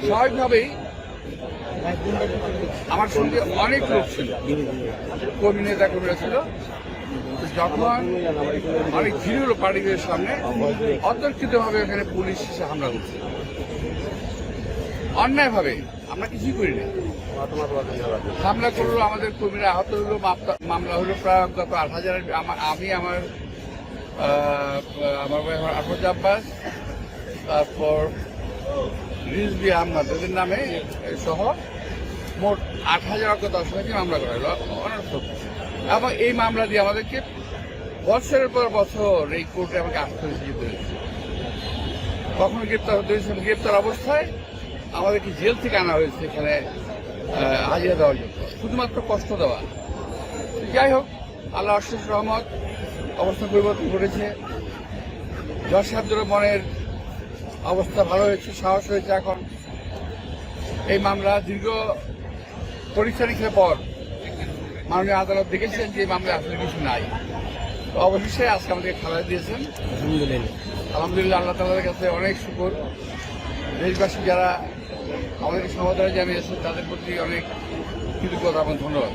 স্বাভাবিকভাবেই আমার সঙ্গে অনেক লোক ছিল। কর্মী নেতা কর্মীরা ছিল। যখন ভিড় হলো পার্টিদের সামনে অতর্কিতভাবে এখানে পুলিশ এসে হামলা করছে, অন্যায়ভাবে আমরা কিছুই করি না হামলা করল আমাদের কর্মীরা, আহত হলো মামলা হলো প্রায় গত আট হাজার। আমা- আমি, আমার আমার আফরোজ আব্বাস তারপর রিজবি আহমদ এদের নামে সহ মোট আট হাজার অজ্ঞাত আসামিকে মামলা করা হলো এবং এই মামলা দিয়ে আমাদেরকে বছরের পর বছর এই কোর্টে আমাকে আসতে হয়েছে হয়েছে কখনো গ্রেপ্তার হতে হয়েছে, গ্রেপ্তার অবস্থায় আমাদেরকে জেল থেকে আনা হয়েছে এখানে হাজিরা দেওয়ার জন্য। শুধুমাত্র কষ্ট দেওয়া। যাই হোক আল্লাহ অশেষ রহমত, অবস্থা পরিবর্তন ঘটেছে। যশ মনের অবস্থা ভালো হয়েছে সাহস হয়েছে এখন। এই মামলা দীর্ঘ পরীক্ষা নিরীক্ষার পর মাননীয় আদালত দেখেছেন যে এই মামলায় আসলে কিছু নাই। তো অবশেষে আজকে আমাদেরকে খালাস দিয়েছেন। আলহামদুলিল্লাহ। আল্লাহ তালার কাছে অনেক শুকর। দেশবাসী যারা আমাদেরকে সমাধান জানিয়েছেন তাদের প্রতি অনেক কৃতজ্ঞতা এবং ধন্যবাদ।